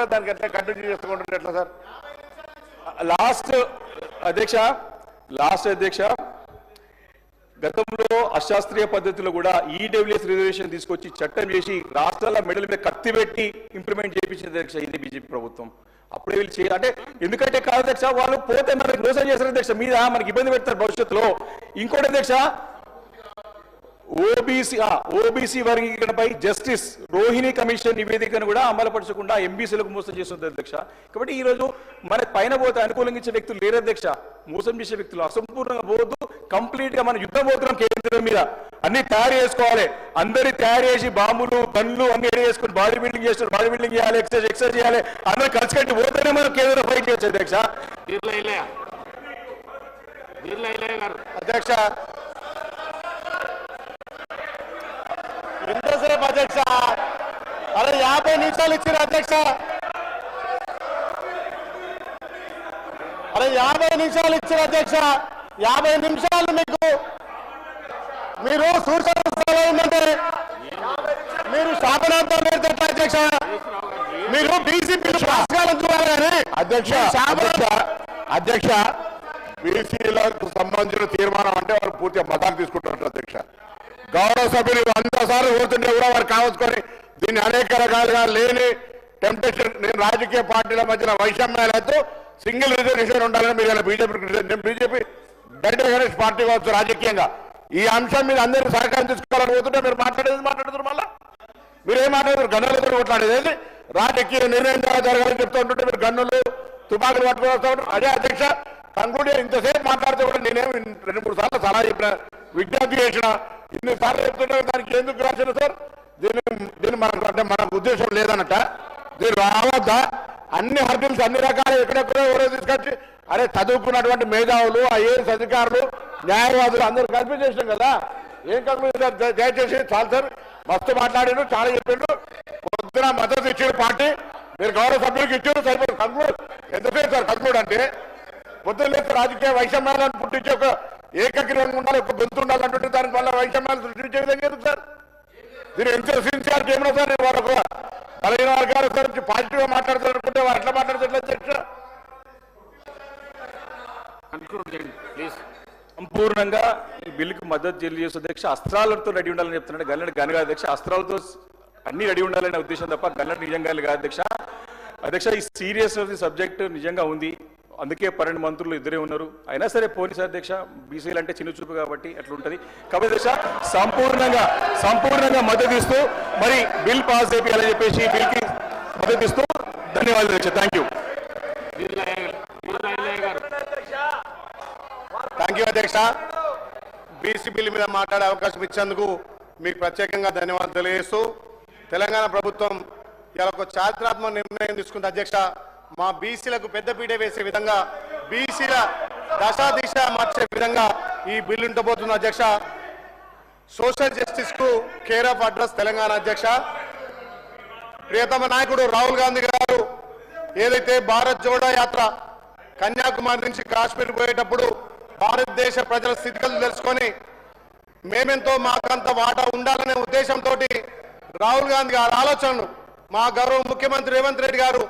కూడా దానికి ఎట్లా కంటిన్యూ చేసుకుంటుంటే ఎట్లా సార్? లాస్ట్ అధ్యక్ష లాస్ట్ అధ్యక్ష గతంలో అశాస్త్రీయ పద్ధతిలో కూడా ఈడబ్ల్యూఎస్ రిజర్వేషన్ తీసుకొచ్చి చట్టం చేసి రాష్ట్రాల మెడల మీద కత్తి పెట్టి ఇంప్లిమెంట్ చేయించింది అధ్యక్ష ఇది బీజేపీ ప్రభుత్వం. అప్పుడే వీళ్ళు చేయాలి అంటే ఎందుకంటే కాదు అధ్యక్ష వాళ్ళు పోతే మనకి మోసం చేస్తారు అధ్యక్ష మీద మనకి ఇబ్బంది పెడతారు భవిష్యత్తులో. ఇంకోటి అధ్యక్ష ఓబీసీ ఓబీసీ వర్గీకరణపై జస్టిస్ రోహిణి కమిషన్ నివేదికను కూడా అమలుపరచకుండా ఎంబీసీలకు మోసం చేస్తుంది అధ్యక్ష. కాబట్టి ఈ రోజు మన పైన పోతే అనుకూలంగా ఇచ్చే వ్యక్తులు లేరు అధ్యక్ష. మోసం చేసే వ్యక్తులు అసంపూర్ణంగా పోవద్దు. కంప్లీట్గా మనం యుద్ధం పోతున్నాం కేంద్రం మీద అన్ని తయారు చేసుకోవాలి. అందరి తయారు చేసి బాంబులు గన్లు అన్ని రెడీ చేసుకుని బాడీ బిల్డింగ్ చేస్తారు బాడీ బిల్డింగ్ చేయాలి ఎక్సర్సైజ్ ఎక్సర్సైజ్ చేయాలి. అందరూ కలిసి కట్టి పోతేనే మనం కేంద్రం ఫైట్ చేయొచ్చు అధ్యక్ష. అధ్యక్ష అధ్యక్ష. అరే యాభై నిమిషాలు ఇచ్చిన అధ్యక్ష. అరే యాభై నిమిషాలు ఇచ్చిన అధ్యక్ష. యాభై నిమిషాలు మీకు మీరు సూచన స్థలం ఉందంటే మీరు శాపనార్థం ఎట్లా అధ్యక్ష. మీరు బీసీపీ అధ్యక్ష అధ్యక్ష అధ్యక్ష బీసీలకు సంబంధించిన తీర్మానం అంటే వారు పూర్తిగా మతాలు తీసుకుంటున్నారు అధ్యక్ష. గౌరవ సభ్యులు వంద సార్లు కూడా వారు కావచ్చుకొని దీన్ని అనేక రకాలుగా లేని టెంప్టేషన్ నేను రాజకీయ పార్టీల మధ్యన వైషమ్యాలతో సింగిల్ రిజర్వేషన్ ఉండాలని మీరు ఇలా బీజేపీ బీజేపీ దండ గణేష్ పార్టీ కావచ్చు రాజకీయంగా. ఈ అంశం మీద అందరూ సహకారం తీసుకోవాలని పోతుంటే మీరు మాట్లాడేది మాట్లాడుతున్నారు మళ్ళా? మీరు ఏం మాట్లాడారు గన్నులతో కొట్లాడేది రాజకీయ నిర్ణయం ద్వారా జరగాలని చెప్తూ ఉంటుంటే మీరు గన్నులు తుపాకులు పట్టుకుని ఉంటారు. అదే అధ్యక్ష కంక్లూడ్ ఇంతసేపు మాట్లాడితే కూడా నేనేమి రెండు మూడు సార్లు సలహా చెప్పిన విజ్ఞప్తి చేసిన ఇన్ని సార్లు చెప్తుంటే దానికి ఎందుకు రాసిన సార్? దీని దీని మనకు అంటే మనకు ఉద్దేశం లేదనట. దీని రావద్దా? అన్ని హర్డిల్స్ అన్ని రకాలు ఎక్కడెక్కడో ఎవరో తీసుకొచ్చి అరే చదువుకున్నటువంటి మేధావులు ఐఏఎస్ అధికారులు న్యాయవాదులు అందరూ కలిపి చేసినాం కదా. ఏం కంక్లూజన్ దయచేసి చాలు సార్. మస్తు మాట్లాడిండు చాలా చెప్పిండు. పొద్దున మద్దతు ఇచ్చాడు పార్టీ. మీరు గౌరవ సభ్యులకు ఇచ్చారు సరిపోయి కంక్లూడ్ ఎంతసేపు సార్ కంక్లూడ్ అంటే? పొద్దున్న రాజకీయ వైషమ్యాలను పుట్టించే ఒక ఏకగ్రీవంగా ఉండాలి ఒక గొంతు ఉండాలంటుంటే దాని వల్ల వైషమ్యాలు సృష్టించే విధంగా ఎందుకు సార్. దీని ఎంత సిన్సియారిటీ ఏమన్నా సార్ వారు ఒక బలహీన వర్గాల గురించి పాజిటివ్గా మాట్లాడతారు అనుకుంటే వారు ఎట్లా మాట్లాడతారు అధ్యక్ష? సంపూర్ణంగా ఈ బిల్లుకు మద్దతు తెలియజేసే అధ్యక్ష అస్త్రాలతో రెడీ ఉండాలని చెప్తున్నాడు. గల్లెడు గనగా అధ్యక్ష అస్త్రాలతో అన్ని రెడీ ఉండాలనే ఉద్దేశం తప్ప గల్లెడు నిజంగా కాదు అధ్యక్ష. అధ్యక్ష ఈ సీరియస్ సబ్జెక్ట్ నిజంగా ఉంది. అందుకే పన్నెండు మంత్రులు ఇద్దరే ఉన్నారు. అయినా సరే పోలీస్ అధ్యక్ష బీసీలు అంటే చిన్న చూపు కాబట్టి అట్లా కాబట్టి దశ సంపూర్ణంగా సంపూర్ణంగా మద్దతు ఇస్తూ మరి బిల్ పాస్ చేయాలని చెప్పేసి బిల్కి మద్దతు ఇస్తూ ధన్యవాదాలు అధ్యక్ష. థ్యాంక్ యూ థ్యాంక్ యూ అధ్యక్ష. బీసీ బిల్ మీద మాట్లాడే అవకాశం ఇచ్చేందుకు మీకు ప్రత్యేకంగా ధన్యవాదాలు తెలియజేస్తూ తెలంగాణ ప్రభుత్వం ఇలా ఒక చారిత్రాత్మక నిర్ణయం తీసుకుంది అధ్యక్ష. మా బీసీలకు పెద్దపీట వేసే విధంగా బీసీల దశ దిశ మార్చే విధంగా ఈ బిల్లు ఉండబోతుంది అధ్యక్ష. సోషల్ జస్టిస్కు కేర్ ఆఫ్ అడ్రస్ తెలంగాణ అధ్యక్ష. ప్రియతమ నాయకుడు రాహుల్ గాంధీ గారు ఏదైతే భారత్ జోడో యాత్ర కన్యాకుమారి నుంచి కాశ్మీర్ పోయేటప్పుడు భారతదేశ ప్రజల స్థితిగతులు తెలుసుకొని మేమెంతో మాకంత వాటా ఉండాలనే ఉద్దేశంతో రాహుల్ గాంధీ గారి ఆలోచనలు మా గౌరవ ముఖ్యమంత్రి రేవంత్ రెడ్డి గారు